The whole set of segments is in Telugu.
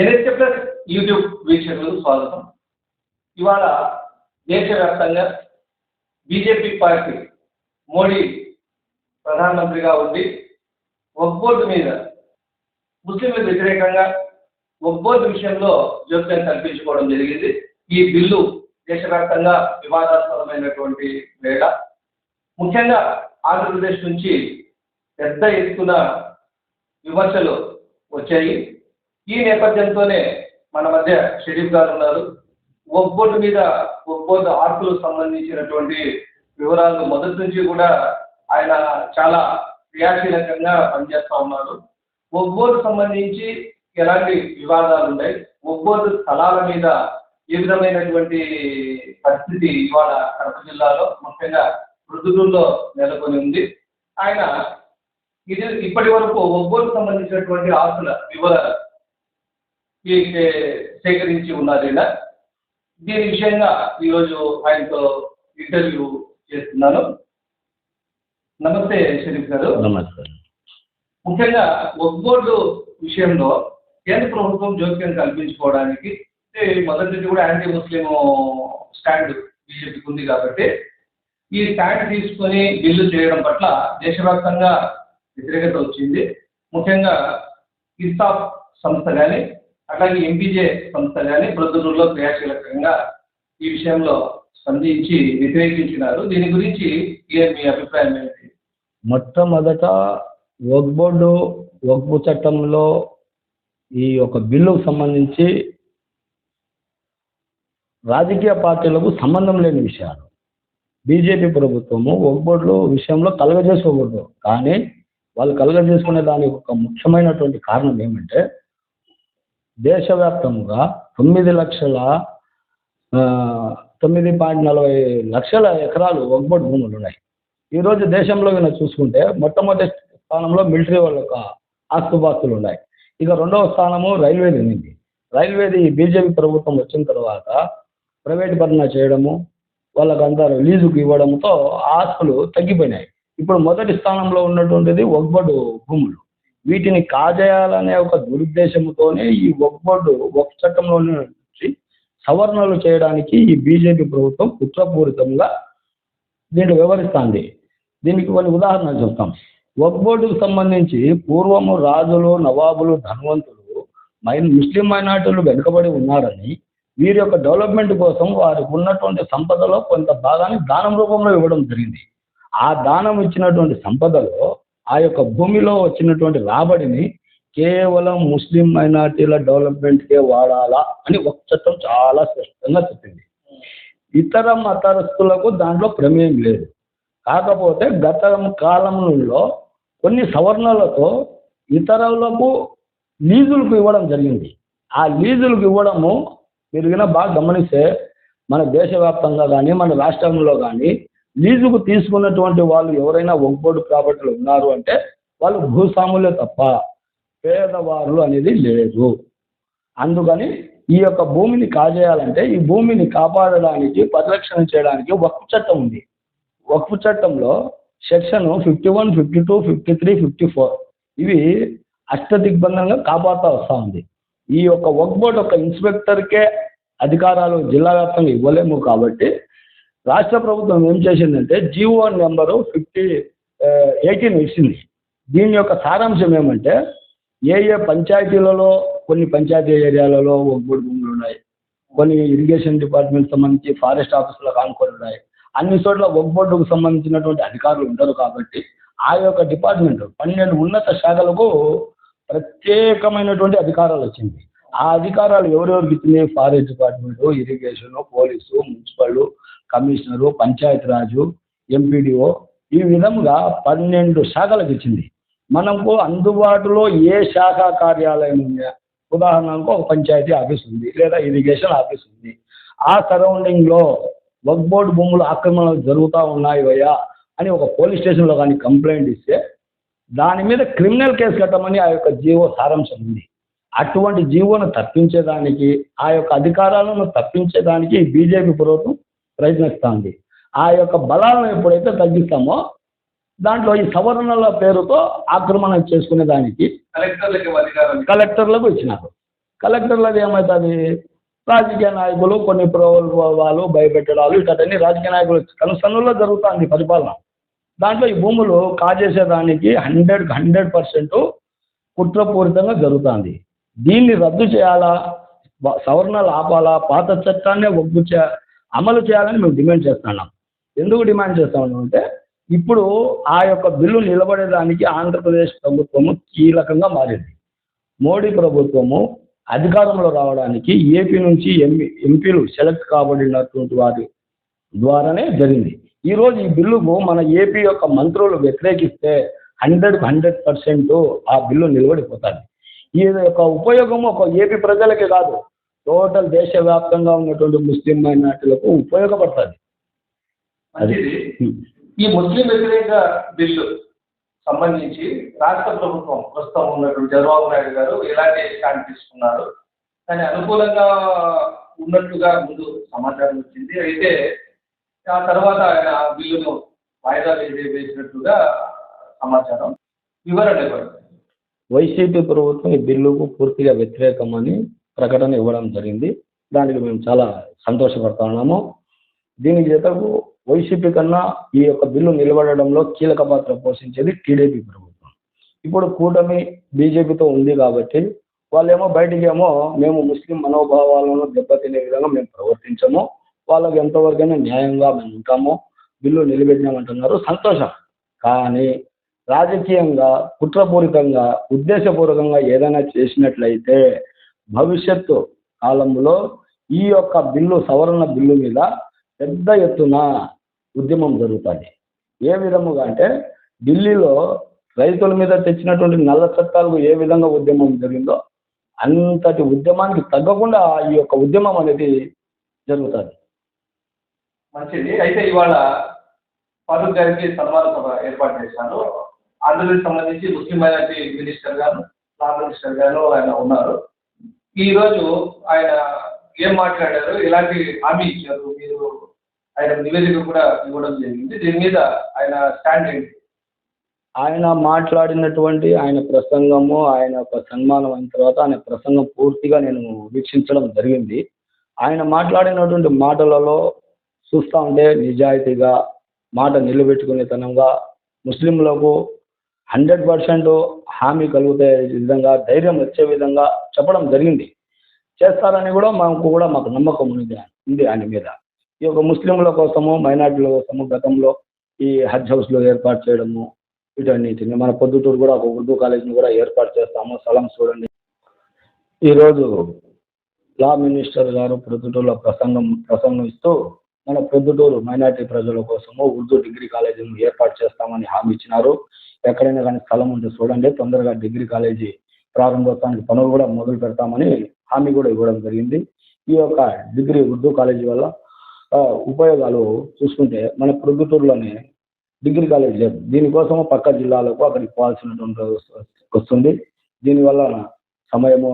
ఎన్హెచ్ఏ ప్లస్ యూట్యూబ్ వీక్షకులకు స్వాగతం. ఇవాళ దేశవ్యాప్తంగా బీజేపీ పార్టీ మోడీ ప్రధానమంత్రిగా ఉండి వక్ బోర్డు మీద ముస్లింలకు వ్యతిరేకంగా వక్ బోర్డు విషయంలో జోక్యం కల్పించుకోవడం జరిగింది. ఈ బిల్లు దేశవ్యాప్తంగా వివాదాస్పదమైనటువంటి వేళ. ముఖ్యంగా ఆంధ్రప్రదేశ్ నుంచి పెద్ద ఎత్తున విమర్శలు వచ్చాయి. ఈ నేపథ్యంతోనే మన మధ్య షరీఫ్ గారు ఉన్నారు. వక్ మీద వక్ ఆర్కులకు సంబంధించినటువంటి వివరాలు మొదటి నుంచి కూడా ఆయన చాలా క్రియాశీలకంగా పనిచేస్తూ ఉన్నారు. వక్ సంబంధించి ఎలాంటి వివాదాలు ఉన్నాయి? వక్ స్థలాల మీద ఏ విధమైనటువంటి పరిస్థితి ఇవాళ కడప జిల్లాలో? ముఖ్యంగా మృదుగుల్లో నెలకొని ఉంది. ఆయన ఇది ఇప్పటి వరకు ఒగ్గోలు సంబంధించినటువంటి ఆస్తుల వివరాలు సేకరించి ఉన్నారు ఈయన దీని విషయంగా ఈరోజు ఆయనతో ఇంటర్వ్యూ చేస్తున్నాను. నమస్తే షరీఫ్ గారు. నమస్కారం ముఖ్యంగా ఒగ్గోడు విషయంలో కేంద్ర ప్రభుత్వం జోక్యం కల్పించుకోవడానికి మొదటి నుంచి కూడా యాంటీ ముస్లిం స్టాండ్ బీజేపీకి ఉంది కాబట్టి ఈ స్టాండ్ తీసుకొని బిల్లు చేయడం పట్ల దేశవ్యాప్తంగా వ్యతిరేకత వచ్చింది. ముఖ్యంగా ఇన్సాఫ్ సంస్థ కానీ అట్లాగే ఎంపీజే సంస్థ కానీ ప్రొద్దుటూరులో క్రియాశీలకంగా ఈ విషయంలో స్పందించి వ్యతిరేకించినారు. దీని గురించి ఏ మీ అభిప్రాయం ఏంటి? మొట్టమొదట వక్ బోర్డు వక్ఫ్ చట్టంలో ఈ యొక్క బిల్లుకు సంబంధించి రాజకీయ పార్టీలకు సంబంధం లేని విషయాలు. బీజేపీ ప్రభుత్వము వక్ బోర్డు విషయంలో కలగజేసుకోకూడదు. కానీ వాళ్ళు కలగజేసుకునే దానికి ఒక ముఖ్యమైనటువంటి కారణం ఏమంటే దేశవ్యాప్తంగా తొమ్మిది లక్షల తొమ్మిది పాయింట్ నలభై లక్షల ఎకరాలు వక్ భూములు ఉన్నాయి. ఈరోజు దేశంలో కనుక చూసుకుంటే మొట్టమొదటి స్థానంలో మిలిటరీ వాళ్ళ యొక్క ఆస్తుపాస్తులు ఉన్నాయి. ఇక రెండవ స్థానము రైల్వేది ఉంది. రైల్వేది బీజేపీ ప్రభుత్వం వచ్చిన తర్వాత ప్రైవేట్ భరణ చేయడము వాళ్ళకు అందరూ లీజుకు ఇవ్వడంతో ఆ ఆస్తులు తగ్గిపోయినాయి. ఇప్పుడు మొదటి స్థానంలో ఉన్నటువంటిది ఒగ్బడు భూములు. వీటిని కాజేయాలనే ఒక దురుద్దేశంతోనే ఈ ఒగ్బోర్డు ఒక చట్టంలోనే నుంచి సవరణలు చేయడానికి ఈ బీజేపీ ప్రభుత్వం కుట్రపూరితంగా దీన్ని వివరిస్తుంది దీనికి కొన్ని ఉదాహరణలు చెప్తాం. వక్ సంబంధించి పూర్వము రాజులు నవాబులు ధనవంతులు మైన్ ముస్లిం మైనార్టీలు వెనుకబడి ఉన్నారని వీరి యొక్క డెవలప్మెంట్ కోసం వారికి ఉన్నటువంటి సంపదలో కొంత భాగాన్ని దానం రూపంలో ఇవ్వడం జరిగింది. ఆ దానం ఇచ్చినటువంటి సంపదలో ఆ యొక్క భూమిలో వచ్చినటువంటి రాబడిని కేవలం ముస్లిం మైనార్టీల డెవలప్మెంట్కే వాడాలా అని ఒక చట్టం చాలా స్పష్టంగా చెప్పింది. ఇతర మతస్థులకు దాంట్లో ప్రమేయం లేదు. కాకపోతే గత కాలంలో కొన్ని సవరణలతో ఇతరులకు లీజులకు ఇవ్వడం జరిగింది. ఆ లీజులకు ఇవ్వడము మీరు బాగా గమనిస్తే మన దేశవ్యాప్తంగా కానీ మన రాష్ట్రంలో కానీ లీజుకు తీసుకున్నటువంటి వాళ్ళు ఎవరైనా ఒగ్బోర్డు ప్రాపర్టీలు ఉన్నారు అంటే వాళ్ళు భూస్వాములే తప్ప పేదవారులు అనేది లేదు. అందుకని ఈ యొక్క భూమిని కాజేయాలంటే ఈ భూమిని కాపాడడానికి పరిరక్షణ చేయడానికి వక్ఫ్ చట్టం ఉంది. వక్ఫ్ చట్టంలో section fifty one fifty two fifty three fifty four ఇవి అష్టదిగ్బంధంగా కాపాడుతూ వస్తూ ఉంది. ఈ యొక్క వక్ఫ్ బోర్డు యొక్క ఇన్స్పెక్టర్కే అధికారాలు జిల్లా వ్యాప్తంగా ఇవ్వలేము కాబట్టి రాష్ట్ర ప్రభుత్వం ఏం చేసిందంటే జీవో నెంబరు ఫిఫ్టీ ఎయిటీన్ ఇచ్చింది. దీని యొక్క సారాంశం ఏమంటే ఏ ఏ పంచాయతీలలో కొన్ని పంచాయతీ ఏరియాలలో ఒగ్గుడు భూములు ఉన్నాయి. కొన్ని ఇరిగేషన్ డిపార్ట్మెంట్ సంబంధించి ఫారెస్ట్ ఆఫీసులకు ఆనుకొని ఉన్నాయి. అన్ని చోట్ల ఒగ్ బోర్డుకు సంబంధించినటువంటి అధికారులు ఉండరు కాబట్టి ఆ యొక్క డిపార్ట్మెంట్ పన్నెండు ఉన్నత శాఖలకు ప్రత్యేకమైనటువంటి అధికారాలు వచ్చింది. ఆ అధికారాలు ఎవరెవరికి ఇచ్చినాయి forest department irrigation police municipal commissioner Panchayati Raj MPDO ఈ విధముగా పన్నెండు శాఖలకు ఇచ్చింది. మనకు అందుబాటులో ఏ శాఖ కార్యాలయం ఉందా? ఉదాహరణకు ఒక పంచాయతీ ఆఫీస్ ఉంది లేదా ఇరిగేషన్ ఆఫీస్ ఉంది. ఆ సరౌండింగ్లో వక్ బోర్డు భూములు ఆక్రమణలు జరుగుతూ ఉన్నాయి అని ఒక పోలీస్ స్టేషన్లో కానీ కంప్లైంట్ ఇస్తే దాని మీద క్రిమినల్ కేసు కట్టమని ఆ యొక్క జీవో సారాంశం ఉంది. అటువంటి జీవోను తప్పించేదానికి ఆ యొక్క అధికారాలను తప్పించేదానికి బీజేపీ ప్రభుత్వం ప్రయత్నిస్తుంది. ఆ యొక్క బలాలను ఎప్పుడైతే తగ్గిస్తామో దాంట్లో ఈ సవరణల పేరుతో ఆక్రమణ చేసుకునే దానికి కలెక్టర్లకి ఇచ్చినారు. కలెక్టర్లది ఏమవుతుంది రాజకీయ నాయకులు కొన్ని ప్రలోభాలు భయపెట్టడాలు ఇటన్నీ రాజకీయ నాయకులు కనుసన్నుల్లో జరుగుతుంది పరిపాలన. దాంట్లో ఈ భూములు కాజేసేదానికి హండ్రెడ్ హండ్రెడ్ పర్సెంట్ కుట్రపూరితంగా జరుగుతుంది. దీన్ని రద్దు చేయాలా? సవరణలు ఆపాలా? పాత చట్టాన్నే ఒగ్గు చే అమలు చేయాలని మేము డిమాండ్ చేస్తున్నాం ఎందుకు డిమాండ్ చేస్తున్నాం అంటే ఇప్పుడు ఆ యొక్క బిల్లు నిలబడేదానికి ఆంధ్రప్రదేశ్ ప్రభుత్వము కీలకంగా మారింది. మోడీ ప్రభుత్వము అధికారంలో రావడానికి ఏపీ నుంచి ఎంపీ ఎంపీలు సెలెక్ట్ కాబడినటువంటి వారి ద్వారానే జరిగింది. ఈరోజు ఈ బిల్లుకు మన ఏపీ యొక్క మంత్రులు వ్యతిరేకిస్తే హండ్రెడ్ హండ్రెడ్ పర్సెంట్ ఆ బిల్లు నిలబడిపోతుంది. ఈ యొక్క ఉపయోగం ఒక ఏపీ ప్రజలకే కాదు టోటల్ దేశవ్యాప్తంగా ఉన్నటువంటి ముస్లిం మైనార్టీలకు ఉపయోగపడుతుంది. మంచిది. ఈ ముస్లిం వ్యతిరేక బిల్లు సంబంధించి రాష్ట్ర ప్రభుత్వం ప్రస్తుతం ఉన్నటువంటి చంద్రబాబు నాయుడు గారు ఎలాంటి స్టాండ్ తీసుకున్నారు? దాని అనుకూలంగా ఉన్నట్లుగా ముందు సమాచారం వచ్చింది. అయితే ఆ తర్వాత ఆయన బిల్లును వాయిదా వేసి వేసినట్లుగా సమాచారం వివరణ ఇవ్వండి. వైసీపీ ప్రభుత్వం ఈ బిల్లుకు పూర్తిగా వ్యతిరేకమని ప్రకటన ఇవ్వడం జరిగింది. దానికి మేము చాలా సంతోషపడుతున్నాము. దీని జతకు వైసీపీ కన్నా ఈ యొక్క బిల్లు నిలబడడంలో కీలక పాత్ర పోషించేది టీడీపీ ప్రభుత్వం. ఇప్పుడు కూటమి బీజేపీతో ఉంది కాబట్టి వాళ్ళేమో బయటికేమో మేము ముస్లిం మనోభావాలను దెబ్బతినే విధంగా మేము ప్రవర్తించము. వాళ్ళకి ఎంతవరకైనా న్యాయంగా మేము ఉంటాము. బిల్లు నిలబెట్టినామంటున్నారు. సంతోషం. కానీ రాజకీయంగా కుట్రపూరితంగా ఉద్దేశపూర్వకంగా ఏదైనా చేసినట్లయితే భవిష్యత్తు కాలంలో ఈ యొక్క బిల్లు సవరణ బిల్లు మీద పెద్ద ఎత్తున ఉద్యమం జరుగుతుంది. ఏ విధముగా అంటే ఢిల్లీలో రైతుల మీద తెచ్చినటువంటి నల్ల చట్టాలకు ఏ విధంగా ఉద్యమం జరిగిందో అంతటి ఉద్యమానికి తగ్గకుండా ఈ యొక్క ఉద్యమం అనేది జరుగుతుంది. మంచిది. అయితే ఇవాళ ఫారూక్ గారికి సన్మాన సభ ఏర్పాటు చేశాను అందులో సంబంధించి ముస్లిం మైనార్టీ మినిస్టర్ గారు లా మినిస్టర్ గారు ఆయన ఉన్నారు. ఈ రోజు ఆయన ఏం మాట్లాడారు? ఎలాంటి హామీ ఇచ్చారు? మీరు ఆయన నివేదిక కూడా ఇవ్వడం జరిగింది. దీని మీద ఆయన స్టాండ్ ఏంటి? ఆయన మాట్లాడినటువంటి ఆయన ప్రసంగము ఆయన యొక్క సన్మానం అయిన తర్వాత ఆయన ప్రసంగం పూర్తిగా నేను వీక్షించడం జరిగింది. ఆయన మాట్లాడినటువంటి మాటలలో చూస్తూ ఉంటే నిజాయితీగా మాట నిలబెట్టుకునేతనంగా ముస్లింలకు హండ్రెడ్ పర్సెంట్ హామీ కలుగుతాయి విధంగా ధైర్యం వచ్చే విధంగా చెప్పడం జరిగింది. చేస్తారని కూడా మాకు కూడా మాకు నమ్మకం ఉంది ఉంది ఆయన మీద. ఈ యొక్క ముస్లింల కోసము మైనార్టీల కోసము గతంలో ఈ హజ్ హౌస్లో ఏర్పాటు చేయడము వీటన్నిటిని మన పొద్దుటూరు కూడా ఒక ఉర్దూ కాలేజీని కూడా ఏర్పాటు చేస్తాము స్థలం చూడండి. ఈరోజు లా మినిస్టర్ గారు ప్రొద్దుటూరులో ప్రసంగం ప్రసంగం ఇస్తూ మన ప్రొద్దుటూరు మైనార్టీ ప్రజల కోసము ఉర్దూ డిగ్రీ కాలేజీని ఏర్పాటు చేస్తామని హామీ ఇచ్చినారు. ఎక్కడైనా కానీ స్థలం ఉంటే చూడండి తొందరగా డిగ్రీ కాలేజీ ప్రారంభోత్సవానికి పనులు కూడా మొదలు పెడతామని హామీ కూడా ఇవ్వడం జరిగింది. ఈ యొక్క డిగ్రీ ఉర్దూ కాలేజీ వల్ల ఉపయోగాలు చూసుకుంటే మన ప్రొద్దుటూరులోనే డిగ్రీ కాలేజ్ లేదు. దీనికోసం పక్క జిల్లాలకు అక్కడికి పోవాల్సినటువంటి వస్తుంది. దీనివల్ల సమయము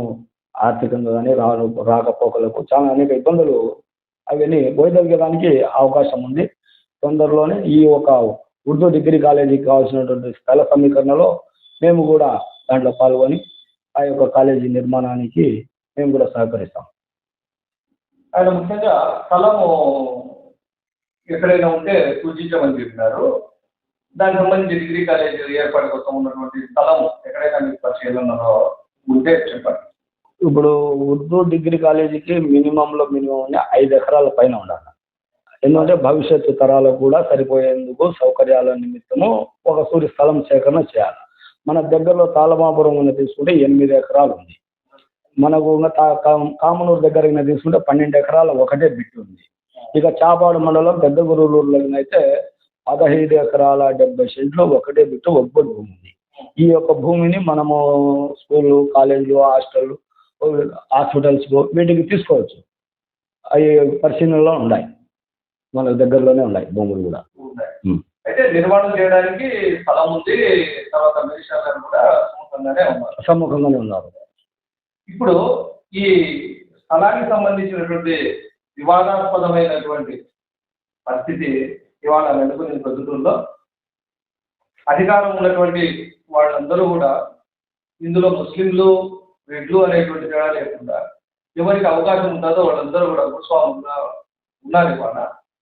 ఆర్థికంగా కానీ రా రాకపోకలకు చాలా అనేక ఇబ్బందులు అవన్నీ పోయదగ్గడానికి అవకాశం ఉంది. తొందరలోనే ఈ ఒక ఉర్దూ డిగ్రీ కాలేజీకి కావాల్సినటువంటి స్థల సమీకరణలో మేము కూడా దాంట్లో పాల్గొని ఆ యొక్క కాలేజీ నిర్మాణానికి మేము కూడా సహకరిస్తాం. ఆయన ముఖ్యంగా స్థలము ఎక్కడైనా ఉంటే సూచించమని చెప్పినారు. దానికి సంబంధించి డిగ్రీ కాలేజ్ ఏర్పాటు కోసం ఉన్నటువంటి స్థలం ఎక్కడైనా మీకు పరిశీలనలో ఉంటే చెప్పండి. ఇప్పుడు ఉర్దూ డిగ్రీ కాలేజీకి మినిమంలో మినిమం ఐదు ఎకరాల పైన ఉండాలి. ఎందుకంటే భవిష్యత్తు తరాలకు కూడా సరిపోయేందుకు సౌకర్యాల నిమిత్తము ఒక సూర్య స్థలం సేకరణ చేయాలి. మన దగ్గరలో తాళమాపురం ఉన్న తీసుకుంటే ఎనిమిది ఎకరాలు ఉంది. మనకు ఉన్న కామనూరు దగ్గర తీసుకుంటే పన్నెండు ఎకరాల ఒకటే బిట్ ఉంది. ఇక చాపాడు మండలం పెద్ద గురువులూరులో అయితే పదహైదు ఎకరాల డెబ్బై సెంట్లు ఒకటే బిట్టు ఒక్కటి భూమి ఉంది. ఈ యొక్క భూమిని మనము స్కూళ్ళు కాలేజీలు హాస్టళ్ళు హాస్పిటల్స్ వీటికి తీసుకోవచ్చు. అవి పరిశీలనలో ఉన్నాయి. మన దగ్గరలోనే ఉన్నాయి భూములు కూడా. అయితే నిర్మాణం చేయడానికి స్థలం ఉంది. తర్వాత మినిస్టర్ గారు కూడా సుముఖంగానే ఉన్నారు. సమ్ముఖంగానే ఉన్నారు. ఇప్పుడు ఈ స్థలానికి సంబంధించినటువంటి వివాదాస్పదమైనటువంటి పరిస్థితి ఇవాళ నెలకొన్న ప్రస్తుతంలో అధికారం ఉన్నటువంటి వాళ్ళందరూ కూడా ఇందులో ముస్లింలు రెడ్లు అనేటువంటి తేడా లేకుండా ఎవరికి అవకాశం ఉంటుందో వాళ్ళందరూ కూడా భూస్వాములుగా ఉన్నారు ఇవాళ.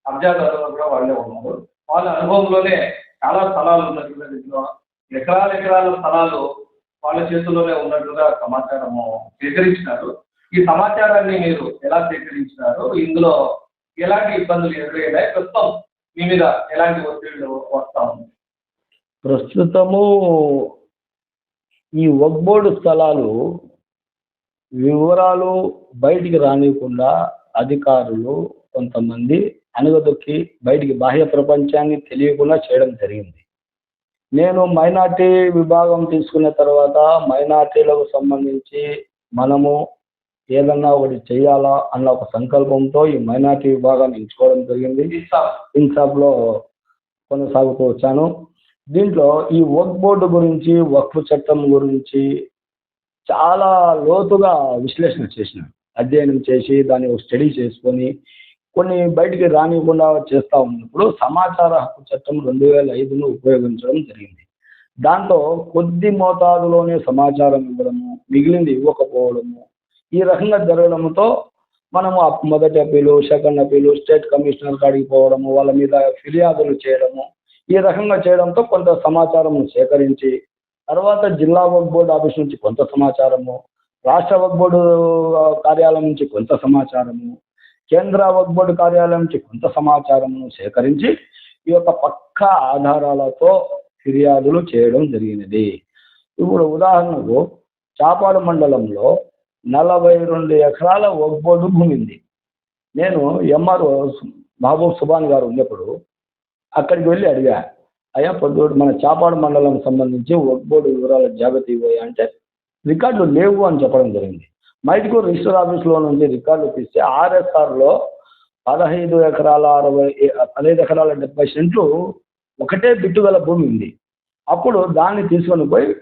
అబ్జాదారులు కూడా వాళ్ళే ఉన్నారు. వాళ్ళ అనుభవంలోనే చాలా స్థలాలు ఉన్నట్లుగా దీంట్లో ఎకరాల ఎకరాల స్థలాలు వాళ్ళ చేతుల్లోనే ఉన్నట్టుగా సమాచారము సేకరించినారు. ఈ సమాచారాన్ని మీరు ఎలా సేకరించినారు? ఇందులో ఎలాంటి ఇబ్బందులు ఎదురయ్యాయి? ప్రస్తుతం మీ మీద ఎలాంటి ఒత్తిళ్ళు వస్తా ఉంది ప్రస్తుతము ఈ వక్బోర్డు స్థలాలు వివరాలు బయటికి రానివ్వకుండా అధికారులు కొంతమంది అనగదొక్కి బయటికి బాహ్య ప్రపంచాన్ని తెలియకుండా చేయడం జరిగింది. నేను మైనార్టీ విభాగం తీసుకున్న తర్వాత మైనార్టీలకు సంబంధించి మనము ఏదన్నా ఒకటి చేయాలా అన్న ఒక సంకల్పంతో ఈ మైనార్టీ విభాగాన్ని ఎంచుకోవడం జరిగింది. ఇన్సాఫ్ ఇన్సాఫ్లో కొనసాగుతూ వచ్చాను దీంట్లో ఈ వర్క్ బోర్డు గురించి వక్ఫ్ చట్టం గురించి చాలా లోతుగా విశ్లేషణ చేసిన అధ్యయనం చేసి దాన్ని ఒక స్టడీ చేసుకొని కొన్ని బయటికి రానివ్వకుండా చేస్తూ ఉన్నప్పుడు సమాచార హక్కు చట్టం రెండు వేల ఐదును ఉపయోగించడం జరిగింది. దాంట్లో కొద్ది మోతాదులోనే సమాచారం ఇవ్వడము మిగిలింది ఇవ్వకపోవడము ఈ రకంగా జరగడంతో మనము మొదటి appeal second appeal state commissioner కాడికి పోవడము వాళ్ళ మీద ఫిర్యాదులు చేయడము ఈ రకంగా చేయడంతో కొంత సమాచారం సేకరించి తర్వాత జిల్లా వక్ బోర్డు ఆఫీస్ నుంచి కొంత సమాచారము రాష్ట్ర వక్ బోర్డు కార్యాలయం నుంచి కొంత సమాచారము కేంద్ర వక్బోర్డు కార్యాలయం నుంచి కొంత సమాచారమును సేకరించి ఈ యొక్క పక్కా ఆధారాలతో ఫిర్యాదులు చేయడం జరిగినది. ఇప్పుడు ఉదాహరణకు చాపాడు మండలంలో నలభై రెండు ఎకరాల వక్ బోర్డు భూమి ఉంది నేను ఎంఆర్ఓ మహబూబ్ సుభాన్ గారు ఉన్నప్పుడు అక్కడికి వెళ్ళి అడిగా అయ్యా పొద్దుడు మన చాపాడు మండలం సంబంధించి వక్ బోర్డు వివరాల జాగ్రత్త ఇవ్వయా అంటే రికార్డులు లేవు అని చెప్పడం జరిగింది. మైటికో రిజిస్టర్ ఆఫీస్లో నుంచి రికార్డులు తీస్తే ఆర్ఎస్ఆర్లో పదహైదు ఎకరాల అరవై పదహైదు ఎకరాల డెబ్బై సెంట్లు ఒకటే బిట్టుగల భూమి ఉంది. అప్పుడు దాన్ని తీసుకొని పోయి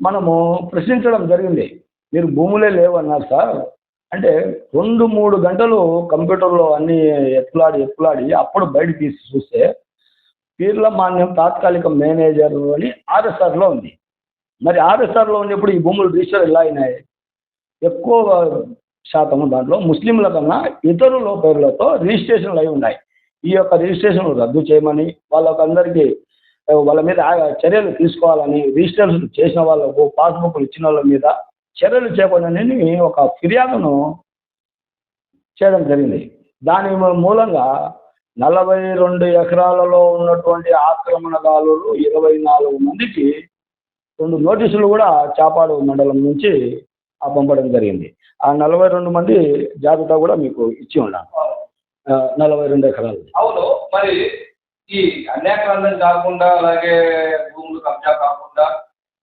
మనము ప్రశ్నించడం జరిగింది. మీరు భూములే లేవన్నారు సార్. అంటే రెండు మూడు గంటలు కంప్యూటర్లో అన్ని ఎత్తులాడి ఎత్తులాడి అప్పుడు బయట తీసి చూస్తే పీర్ల మాన్యం తాత్కాలిక మేనేజర్ అని ఆర్ఎస్ఆర్లో ఉంది. మరి ఆర్ఎస్ఆర్లో ఉన్నప్పుడు ఈ భూములు రిజిస్టర్ ఎలా అయినాయి? ఎక్కువ శాతం దాంట్లో ముస్లింల కన్నా ఇతరుల పేర్లతో రిజిస్ట్రేషన్లు అయి ఉన్నాయి. ఈ యొక్క రిజిస్ట్రేషన్ రద్దు చేయమని వాళ్ళకందరికీ వాళ్ళ మీద చర్యలు తీసుకోవాలని రిజిస్ట్రేషన్ చేసిన వాళ్ళకు పాస్బుక్లు ఇచ్చిన వాళ్ళ మీద చర్యలు చేపట్టని ఒక ఫిర్యాదును చేయడం జరిగింది. దాని మూలంగా నలభై రెండు ఎకరాలలో ఉన్నటువంటి ఆక్రమణదారులు ఇరవై నాలుగు మందికి రెండు నోటీసులు కూడా చాపాడు మండలం నుంచి పంపడం జరిగింది. ఆ నలభై రెండు మంది జాబితా కూడా మీకు ఇచ్చి ఉన్నాను నలభై రెండు ఎకరాలు. అవును మరి ఈ అన్యాక్రాంతం కాకుండా అలాగే భూములు కబ్జా కాకుండా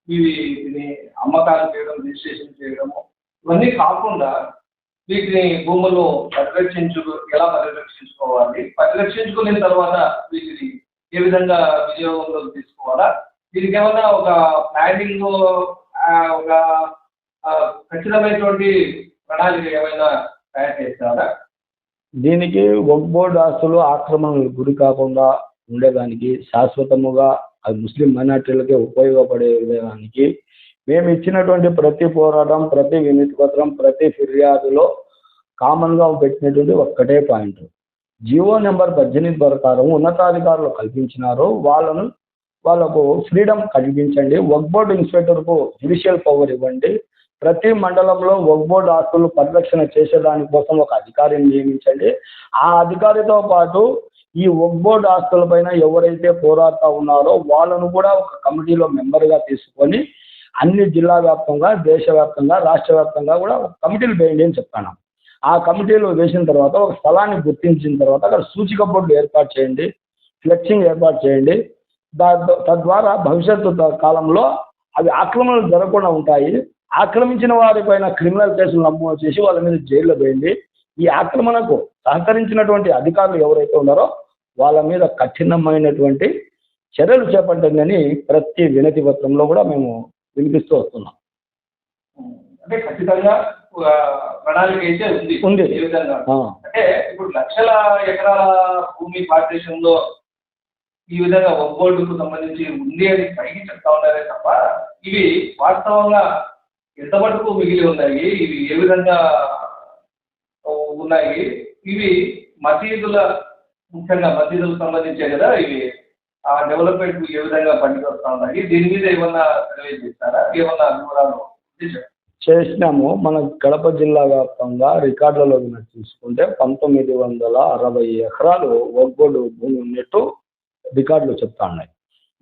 ఇవి ఇది అమ్మకాలు చేయడం రిజిస్ట్రేషన్ చేయడము ఇవన్నీ కాకుండా వీటిని భూములు పరిరక్షించు ఎలా పరిరక్షించుకోవాలి? పరిరక్షించుకున్న తర్వాత వీటిని ఏ విధంగా వినియోగంలోకి తీసుకోవాలా? దీనికి ఏమైనా ఒక ప్లానింగ్ ఒక ఖచ్చితమైనటువంటి ప్రణాళిక ఏమైనా తయారు చేస్తారా? దీనికి వక్ బోర్డు ఆస్తులు ఆక్రమణలకు గురి కాకుండా ఉండేదానికి శాశ్వతముగా అది ముస్లిం మైనార్టీలకే ఉపయోగపడే విధానానికి మేము ఇచ్చినటువంటి ప్రతి పోరాటం ప్రతి వినతి పత్రం ప్రతి ఫిర్యాదులో కామన్గా పెట్టినటువంటి ఒక్కటే పాయింట్. జియో నెంబర్ పద్దెనిమిది ప్రకారం ఉన్నతాధికారులు కల్పించినారు వాళ్ళను వాళ్ళకు ఫ్రీడమ్ కల్పించండి వక్ బోర్డు ఇన్స్పెక్టర్కు జ్యుడిషియల్ పవర్ ఇవ్వండి. ప్రతి మండలంలో వక్ బోర్డు ఆస్తులు పరిరక్షణ చేసేదాని కోసం ఒక అధికారిని నియమించండి. ఆ అధికారితో పాటు ఈ వక్ బోర్డు ఆస్తులపైన ఎవరైతే పోరాడుతూ ఉన్నారో వాళ్ళను కూడా ఒక కమిటీలో మెంబర్గా తీసుకొని అన్ని జిల్లా వ్యాప్తంగా దేశవ్యాప్తంగా రాష్ట్ర వ్యాప్తంగా కూడా ఒక కమిటీలు వేయండి అని చెప్తాను ఆ కమిటీలు వేసిన తర్వాత ఒక స్థలాన్ని గుర్తించిన తర్వాత అక్కడ సూచిక బోర్డు ఏర్పాటు చేయండి ఫ్లెక్సింగ్ ఏర్పాటు చేయండి. దా- తద్వారా భవిష్యత్తు కాలంలో అవి ఆక్రమణలు జరగకుండా ఉంటాయి. ఆక్రమించిన వారిపైన క్రిమినల్ కేసులు నమోదు చేసి వాళ్ళ మీద జైల్లో వేయండి. ఈ ఆక్రమణకు సహకరించినటువంటి అధికారులు ఎవరైతే ఉన్నారో వాళ్ళ మీద కఠినమైనటువంటి చర్యలు చేపట్టండి ప్రతి వినతి పత్రంలో కూడా మేము వినిపిస్తూ వస్తున్నాం. అంటే ఖచ్చితంగా ప్రణాళిక అయితే ఉంది. ఉంది. ఈ విధంగా. అంటే ఇప్పుడు లక్షల ఎకరాల భూమి భారతదేశంలో ఈ విధంగా ఒక్కోడుకు సంబంధించి ఉంది అని పైకి చెప్తా ఉన్నారే తప్ప ఇవి వాస్తవంగా ఎంత మటుకు మిగిలి ఉన్నాయి? ఇవి ఏ విధంగా ఉన్నాయి? ఇవి మసీదుల ముఖ్యంగా మసీదులకు సంబంధించే కదా ఇవి ఆ డెవలప్మెంట్ ఏ విధంగా పనికి వస్తా ఉన్నాయి? దీని మీద ఏమన్నా సర్వే చేస్తారా? ఏమన్నా వివరాలు చేసినాము. మన కడప జిల్లా వ్యాప్తంగా రికార్డులలో చూసుకుంటే పంతొమ్మిది వందల అరవై ఎకరాలు ఒగ్గొడు భూమి ఉన్నట్టు రికార్డులు చెప్తా ఉన్నాయి.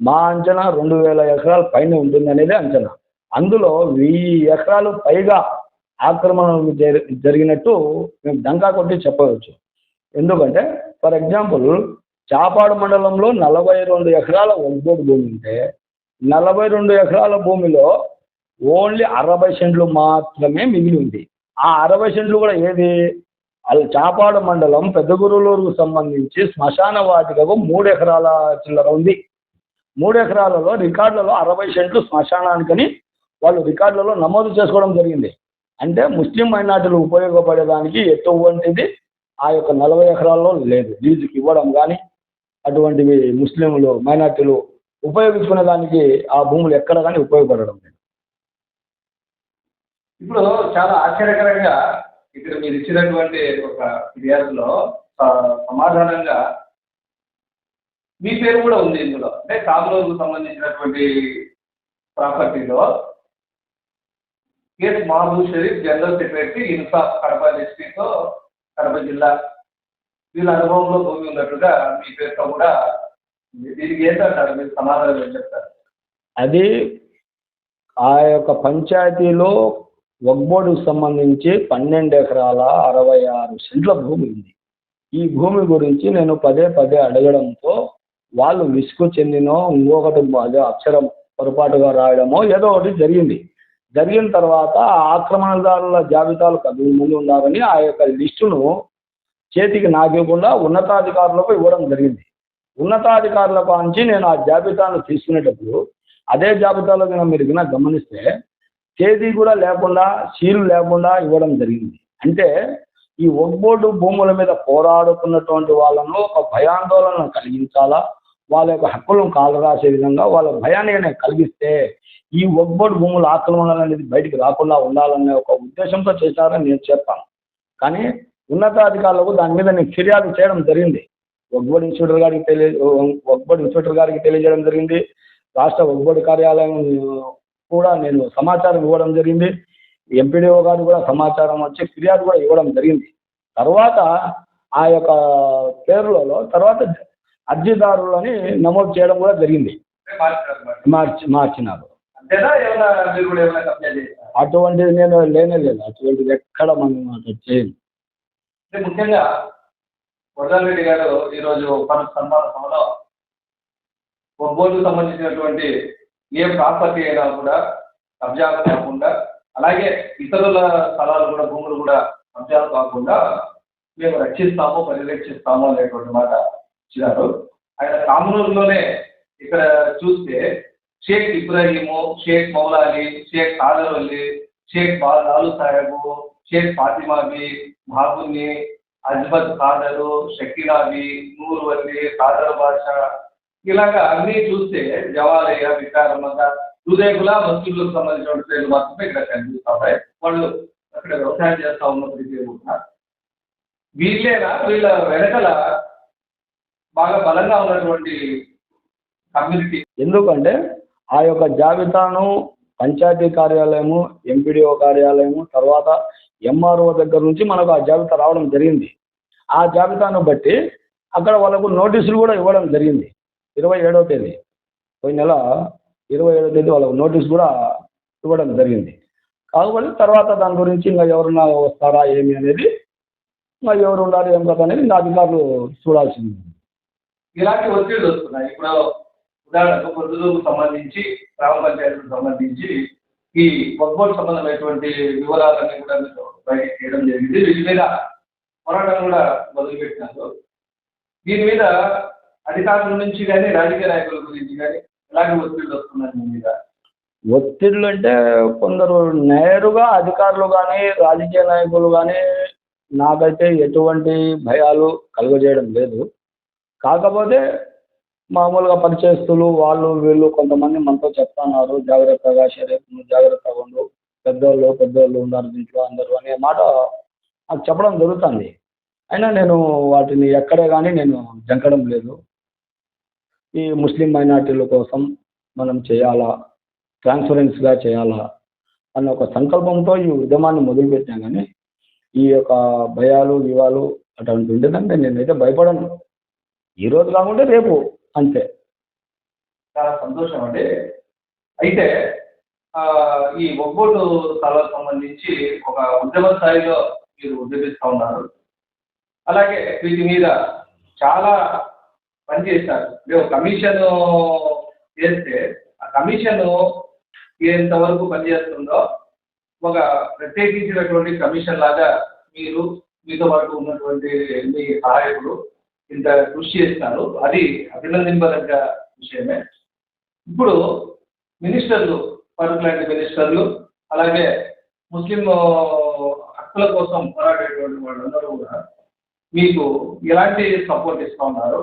మా అంచనా రెండు వేల ఎకరాల పైన ఉంటుంది అనేది అంచనా. అందులో వెయ్యి ఎకరాలు పైగా ఆక్రమణలు జరి- జరిగినట్టు మేము డంకా కొట్టి చెప్పవచ్చు. ఎందుకంటే ఫర్ ఎగ్జాంపుల్ చాపాడు మండలంలో నలభై రెండు ఎకరాల ఒగ్గోడు భూమి ఉంటే నలభై రెండు ఎకరాల భూమిలో ఓన్లీ అరవై సెంట్లు మాత్రమే మిగిలి ఉంది. ఆ అరవై సెంట్లు కూడా ఏది? అది చాపాడు మండలం పెద్దగురులూరుకు సంబంధించి శ్మశాన వాటికకు మూడు ఎకరాల చిల్లర ఉంది. మూడు ఎకరాలలో రికార్డులలో అరవై సెంట్లు శ్మశానానికని వాళ్ళు రికార్డులలో నమోదు చేసుకోవడం జరిగింది. అంటే ముస్లిం మైనార్టీలు ఉపయోగపడేదానికి ఎటువంటిది ఆ యొక్క నలభై ఎకరాల్లో లేదు. లీజుకి ఇవ్వడం కానీ అటువంటివి ముస్లింలు మైనార్టీలు ఉపయోగించుకునే దానికి ఆ భూములు ఎక్కడ కానీ ఉపయోగపడడం లేదు. ఇప్పుడు చాలా ఆశ్చర్యకరంగా ఇక్కడ మీరు ఇచ్చినటువంటి ఒక ఫిర్యాదులో సమాధానంగా మీ పేరు కూడా ఉంది ఇందులో. అంటే కామరూరుకు సంబంధించినటువంటి ప్రాపర్టీలో S Mahaboob Sharif general secretary Insaf Kadapa district Kadapa జిల్లా. వీళ్ళ అనుభవంలో భూమి ఉన్నట్టుగా మీ పేరుతో కూడా దీనికి ఏంటంటారు? మీరు సమాధానం ఏం చెప్తారు? అది ఆ యొక్క పంచాయతీలో వగ్బోర్డుకు సంబంధించి పన్నెండు ఎకరాల అరవై ఆరు సెంట్ల భూమి ఉంది. ఈ భూమి గురించి నేను పదే పదే అడగడంతో వాళ్ళు విసుగు చెందినో ఇంకొకటి అదే అక్షరం పొరపాటుగా రాయడమో ఏదో ఒకటి జరిగింది. జరిగిన తర్వాత ఆ ఆక్రమణదారుల జాబితాలు పది మంది ఉన్నారని ఆ యొక్క లిస్టును చేతికి నాకివ్వకుండా ఉన్నతాధికారులకు ఇవ్వడం జరిగింది. ఉన్నతాధికారుల నుంచి నేను ఆ జాబితాను తీసుకునేటప్పుడు అదే జాబితాలో కనుక మీరు కనుక గమనిస్తే తేదీ కూడా లేకుండా సీలు లేకుండా ఇవ్వడం జరిగింది. అంటే ఈ ఒగ్బోర్డు భూముల మీద పోరాడుతున్నటువంటి వాళ్ళను ఒక భయాందోళన కలిగించాలా? వాళ్ళ యొక్క హక్కులను కాలరాసే విధంగా వాళ్ళ భయాన్ని కలిగిస్తే ఈ ఒబ్బడి భూముల ఆక్రమణ అనేది బయటికి రాకుండా ఉండాలనే ఒక ఉద్దేశంతో చేశారని నేను చెప్పాను. కానీ ఉన్నతాధికారులకు దాని మీద నేను ఫిర్యాదు చేయడం జరిగింది. ఒగ్బోర్డు ఇన్స్పెక్టర్ గారికి తెలియ ఒగ్బోర్డు ఇన్స్పెక్టర్ గారికి తెలియజేయడం జరిగింది. రాష్ట్ర ఒగ్బోర్డు కార్యాలయం కూడా నేను సమాచారం ఇవ్వడం జరిగింది. ఎంపీడీఓ గారు కూడా సమాచారం వచ్చి ఫిర్యాదు కూడా ఇవ్వడం జరిగింది. తర్వాత ఆ యొక్క పేర్లలో తర్వాత అర్జీదారులని నమోదు చేయడం కూడా జరిగింది. మార్చి మార్చినారు అటువంటిది నేను లేనే లేదు. అటువంటిది ఎక్కడ మనం చేయను ముఖ్యంగా వరదాల్ రెడ్డి గారు ఈరోజు పలు సన్మాన సభలో ఒంగోలుకు సంబంధించినటువంటి ఏ ప్రాపర్టీ అయినా కూడా కబ్జాలు కాకుండా అలాగే ఇతరుల స్థలాలు కూడా భూములు కూడా కబ్జాలు కాకుండా మేము రక్షిస్తాము పరిరక్షిస్తాము అనేటువంటి మాట ఇచ్చినారు. ఆయన కామనూరులోనే ఇక్కడ చూస్తే షేక్ ఇబ్రాహీము షేక్ మౌలాలి షేక్ కాదరవల్లి షేక్ బా లాలు సాహెబు షేక్ ఫాతిమాబి బాబుని అజ్మద్ ఖాదరు షకీరాబి నూరువల్లి అలీ ఖాదర్ బాషా ఇలాగా అన్నీ చూస్తే జవాలయ్య వికారమత హృదయకుల మసీదులకు సంబంధించిన పేర్లు మాత్రమే ఇక్కడ కనిపిస్తా ఉన్నాయి. వాళ్ళు అక్కడ వ్యవసాయం చేస్తా ఉన్నప్పటికీ కూడా వీళ్ళేనా? వీళ్ళ వెనకల బాగా బలంగా ఉన్నటువంటి కమ్యూనిటీ. ఎందుకంటే ఆ యొక్క జాబితాను పంచాయతీ కార్యాలయము ఎంపీడీఓ కార్యాలయము తర్వాత ఎంఆర్ఓ దగ్గర నుంచి మనకు ఆ జాబితా రావడం జరిగింది. ఆ జాబితాను బట్టి అక్కడ వాళ్ళకు నోటీసులు కూడా ఇవ్వడం జరిగింది. ఇరవై ఏడవ తేదీ పోయిన నెల ఇరవై ఏడవ తేదీ వాళ్ళకు నోటీస్ కూడా ఇవ్వడం జరిగింది. కాకపోతే తర్వాత దాని గురించి ఇంకా ఎవరన్నా వస్తారా ఏమి అనేది ఇంకా ఎవరు ఉండాలి ఏం కదా అనేది ఇంకా అధికారులు చూడాల్సింది. ఇలాంటి ఒత్తిళ్ళు వస్తున్నాయి. ఇప్పుడు ఉదాహరణకు పొద్దులకు సంబంధించి గ్రామ పంచాయతీలకు సంబంధించి ఈ వక్బోర్డ్ సంబంధమైనటువంటి వివరాలన్నీ కూడా మీరు బయటకు చేయడం జరిగింది. వీటి మీద పోరాటం కూడా మొదలుపెట్టినారు. దీని మీద అధికారుల నుంచి కానీ రాజకీయ నాయకుల గురించి కానీ ఎలాంటి ఒత్తిళ్ళు వస్తున్నాయి మీ మీద? ఒత్తిళ్ళు అంటే కొందరు నేరుగా అధికారులు కానీ రాజకీయ నాయకులు కానీ నాకైతే ఎటువంటి భయాలు కలుగజేయడం లేదు. కాకపోతే మామూలుగా పరిచయస్తులు వాళ్ళు వీళ్ళు కొంతమంది మనతో చెప్తున్నారు జాగ్రత్తగా శరీరం జాగ్రత్తగా ఉండు పెద్దోళ్ళు పెద్దోళ్ళు ఉన్నారు దీంట్లో అందరూ అనే మాట నాకు చెప్పడం జరుగుతుంది. అయినా నేను వాటిని ఎక్కడే కానీ నేను జంకడం లేదు. ఈ ముస్లిం మైనార్టీల కోసం మనం చేయాలా ట్రాన్స్పరెన్స్గా చేయాలా అన్న ఒక సంకల్పంతో ఈ ఉద్యమాన్ని మొదలుపెట్టాం కానీ ఈ యొక్క భయాలు వివాలు అటువంటి ఉండేదంటే నేనైతే భయపడను. ఈ రోజు కాకుంటే రేపు. అంతే. చాలా సంతోషం అండి. అయితే ఆ, ఈ ఒగ్గోటు స్థలాలకు సంబంధించి ఒక ఉద్యమ స్థాయిలో మీరు ఉద్యమిస్తూ ఉన్నారు. అలాగే వీటి మీద చాలా పనిచేశారు మేము కమిషన్ చేస్తే ఆ కమిషన్ ఎంతవరకు పనిచేస్తుందో ఒక ప్రత్యేకించినటువంటి కమిషన్ లాగా మీరు మీతో పాటు ఉన్నటువంటి మీ సహాయకులు ఇంత కృషి చేస్తున్నారు అది అభినందింపదగ్గ విషయమే. ఇప్పుడు మినిస్టర్లు ఫరూక్ లాంటి మినిస్టర్లు అలాగే ముస్లిం హక్కుల కోసం పోరాడేటువంటి వాళ్ళందరూ కూడా మీకు ఎలాంటి సపోర్ట్ ఇస్తూ ఉన్నారు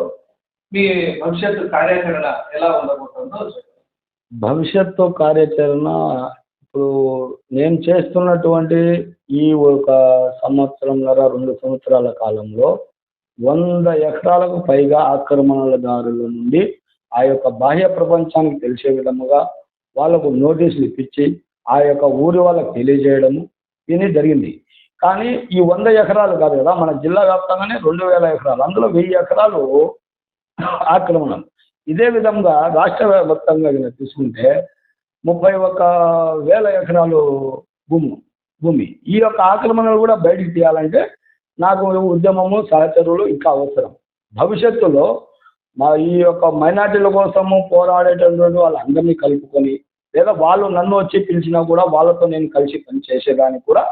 మీ భవిష్యత్తు కార్యాచరణ ఎలా ఉండబోతుందో భవిష్యత్తు కార్యాచరణ ఇప్పుడు నేను చేస్తున్నటువంటి ఈ ఒక సంవత్సరంన్నర రెండు సంవత్సరాల కాలంలో వంద ఎకరాలకు పైగా ఆక్రమణలదారుల నుండి ఆ యొక్క బాహ్య ప్రపంచానికి తెలిసే విధముగా వాళ్ళకు నోటీసులు ఇప్పించి ఆ యొక్క ఊరి వాళ్ళకి తెలియజేయడము ఇది జరిగింది. కానీ ఈ వంద ఎకరాలు కాదు కదా మన జిల్లా వ్యాప్తంగానే రెండు వేల ఎకరాలు. అందులో వెయ్యి ఎకరాలు ఆక్రమణం. ఇదే విధంగా రాష్ట్ర వ్యాప్తంగా తీసుకుంటే ముప్పై ఒక్క వేల ఎకరాలు భూమి భూమి. ఈ యొక్క ఆక్రమణలు కూడా బయటికి తీయాలంటే నాకు ఉద్యమము సహచరులు ఇంకా అవసరం. భవిష్యత్తులో మా ఈ యొక్క మైనార్టీల కోసము పోరాడేటటువంటి వాళ్ళందరినీ కలుపుకొని లేదా వాళ్ళు నన్ను వచ్చి పిలిచినా కూడా వాళ్ళతో నేను కలిసి పని చేసేదానికి కూడా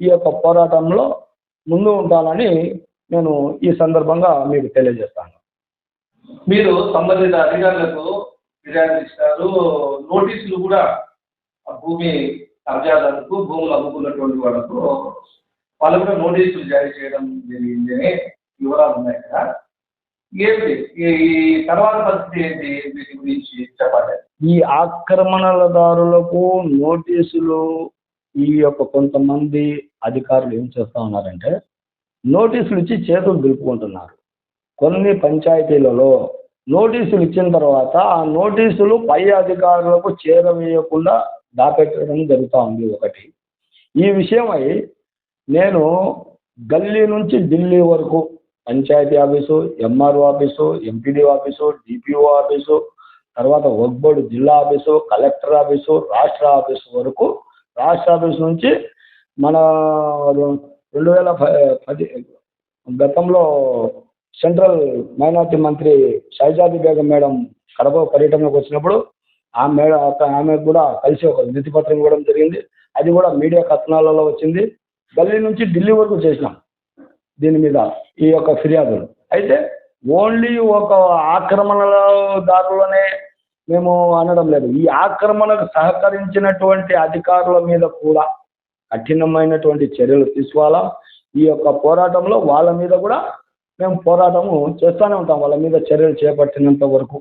ఈ యొక్క పోరాటంలో ముందు ఉండాలని నేను ఈ సందర్భంగా మీకు తెలియజేస్తాను. మీరు సంబంధిత అధికారులకు ఫిర్యాదు ఇస్తారు. నోటీసులు కూడా భూమి కబ్జాదారులకు భూములు అమ్ముకున్నటువంటి వాళ్ళకు వాళ్ళు కూడా నోటీసులు జారీ చేయడం జరిగింది వివరాలు ఉన్నాయి కదా. ఏంటి? ఈ తర్వాత పరిస్థితి ఏంటి? వీటి గురించి చెప్పండి. ఈ ఆక్రమణలదారులకు నోటీసులు ఈ యొక్క కొంతమంది అధికారులు ఏం చేస్తూ ఉన్నారంటే నోటీసులు ఇచ్చి చేతులు దులుపుకుంటున్నారు. కొన్ని పంచాయతీలలో నోటీసులు ఇచ్చిన తర్వాత ఆ నోటీసులు పై అధికారులకు చేరవేయకుండా దాపెట్టడం జరుగుతూ ఉంది ఒకటి. ఈ విషయమై నేను గల్లీ నుంచి ఢిల్లీ వరకు panchayat office MRO office MPD office DPO office తర్వాత వర్క్ బోర్డు జిల్లా ఆఫీసు కలెక్టర్ ఆఫీసు రాష్ట్ర ఆఫీసు వరకు రాష్ట్ర ఆఫీసు నుంచి మన రెండు వేల పది గతంలో సెంట్రల్ మైనార్టీ మంత్రి షైజాది బేగం మేడం కడప పర్యటనకు వచ్చినప్పుడు ఆ మేడ ఆమె కూడా కలిసి ఒక వినతి పత్రం ఇవ్వడం జరిగింది. అది కూడా మీడియా కథనాలలో వచ్చింది. గల్లీ నుంచి ఢిల్లీ వరకు చేసినాం దీని మీద ఈ యొక్క ఫిర్యాదులు. అయితే ఓన్లీ ఒక ఆక్రమణల దారులనే మేము అనడం లేదు. ఈ ఆక్రమణకు సహకరించినటువంటి అధికారుల మీద కూడా కఠినమైనటువంటి చర్యలు తీసుకోవాలా? ఈ యొక్క పోరాటంలో వాళ్ళ మీద కూడా మేము పోరాటము చేస్తూనే ఉంటాం. వాళ్ళ మీద చర్యలు చేపట్టినంత వరకు.